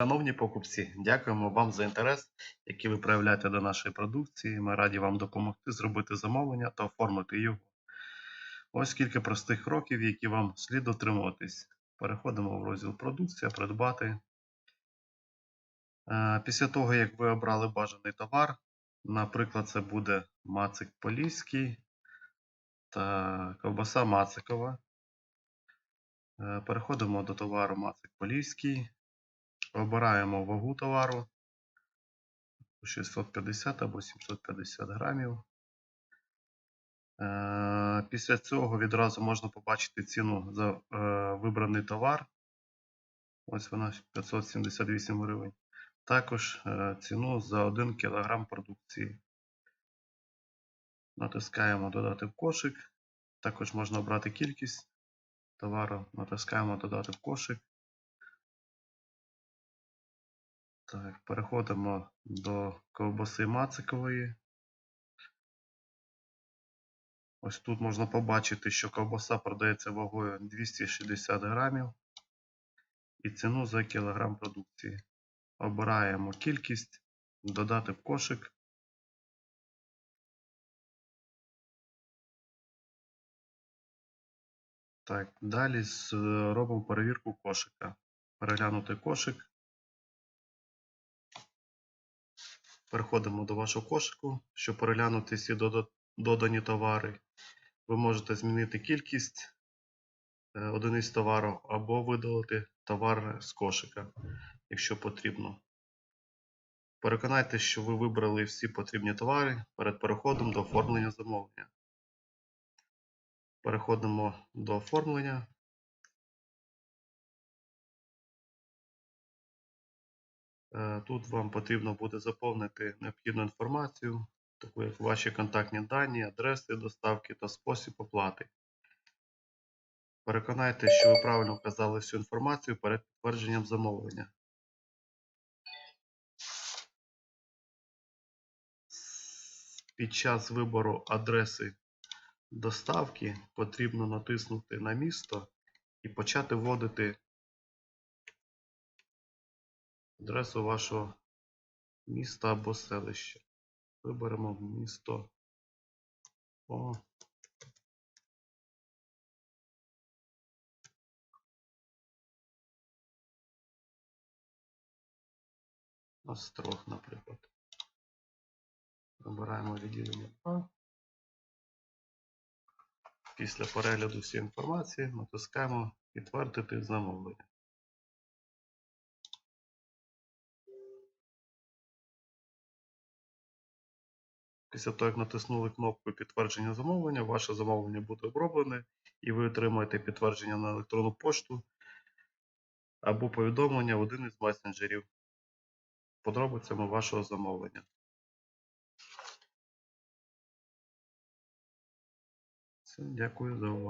Шановні покупці, дякуємо вам за інтерес, який ви проявляєте до нашої продукції. Ми раді вам допомогти зробити замовлення та оформити його. Ось кілька простих кроків, які вам слід дотримуватись. Переходимо в розділ продукція, придбати. Е, Після того, як ви обрали бажаний товар, наприклад, це буде мацик поліський та ковбаса мацикова. Е, Переходимо до товару мацик поліський. Обираємо вагу товару 650 або 750 грамів. Е, Після цього відразу можна побачити ціну за е, вибраний товар. Ось вона 578 гривень. Також е, ціну за 1 кг продукції. Натискаємо Додати в кошик. Також можна обрати кількість товару. Натискаємо Додати в кошик. Так, переходимо до ковбаси мацикової. Ось тут можна побачити, що ковбаса продається вагою 260 грамів і ціну за кілограм продукції. Обираємо кількість, додати в кошик. Так, далі робимо перевірку кошика. Переглянути кошик. Переходимо до вашого кошику, щоб переглянути всі додані товари. Ви можете змінити кількість е, одиниць товару або видалити товар з кошика, якщо потрібно. Переконайтеся, що ви вибрали всі потрібні товари перед переходом до оформлення замовлення. Переходимо до оформлення. Тут вам потрібно буде заповнити необхідну інформацію, таку як ваші контактні дані, адреси доставки та спосіб оплати. Переконайтеся, що ви правильно вказали всю інформацію перед підтвердженням замовлення. Під час вибору адреси доставки потрібно натиснути на місто і почати вводити адресу вашого міста або селища. Виберемо місто О. Острог, наприклад. Вибираємо відділення 2. Після перегляду всієї інформації натискаємо підтвердити замовлення. Після того, як натиснули кнопку підтвердження замовлення, ваше замовлення буде оброблене і ви отримаєте підтвердження на електронну пошту або повідомлення в один із месенджерів подробицями вашого замовлення. Дякую за увагу.